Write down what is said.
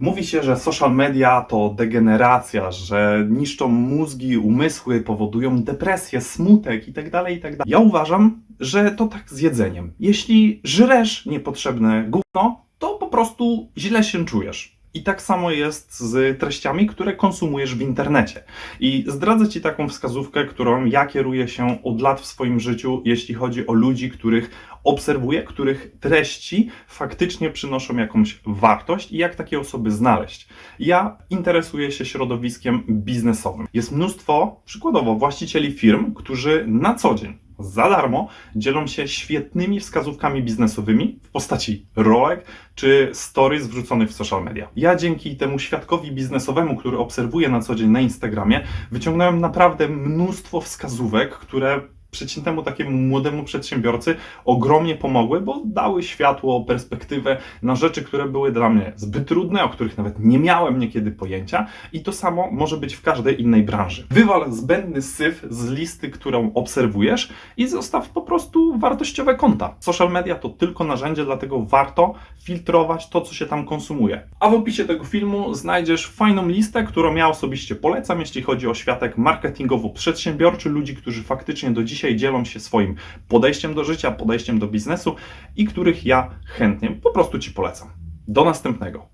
Mówi się, że social media to degeneracja, że niszczą mózgi, umysły, powodują depresję, smutek itd., itd. Ja uważam, że to tak z jedzeniem. Jeśli żresz niepotrzebne gówno, to po prostu źle się czujesz. I tak samo jest z treściami, które konsumujesz w internecie. I zdradzę Ci taką wskazówkę, którą ja kieruję się od lat w swoim życiu, jeśli chodzi o ludzi, których obserwuję, których treści faktycznie przynoszą jakąś wartość i jak takie osoby znaleźć. Ja interesuję się środowiskiem biznesowym. Jest mnóstwo, przykładowo, właścicieli firm, którzy na co dzień za darmo dzielą się świetnymi wskazówkami biznesowymi w postaci rolek czy stories wrzuconych w social media. Ja dzięki temu świadkowi biznesowemu, który obserwuję na co dzień na Instagramie, wyciągnąłem naprawdę mnóstwo wskazówek, które przeciętnemu takiemu młodemu przedsiębiorcy ogromnie pomogły, bo dały światło, perspektywę na rzeczy, które były dla mnie zbyt trudne, o których nawet nie miałem niekiedy pojęcia i to samo może być w każdej innej branży. Wywal zbędny syf z listy, którą obserwujesz i zostaw po prostu wartościowe konta. Social media to tylko narzędzie, dlatego warto filtrować to, co się tam konsumuje. A w opisie tego filmu znajdziesz fajną listę, którą ja osobiście polecam, jeśli chodzi o światek marketingowo-przedsiębiorczy, ludzi, którzy faktycznie do dzisiaj dzielą się swoim podejściem do życia, podejściem do biznesu i których ja chętnie po prostu Ci polecam. Do następnego.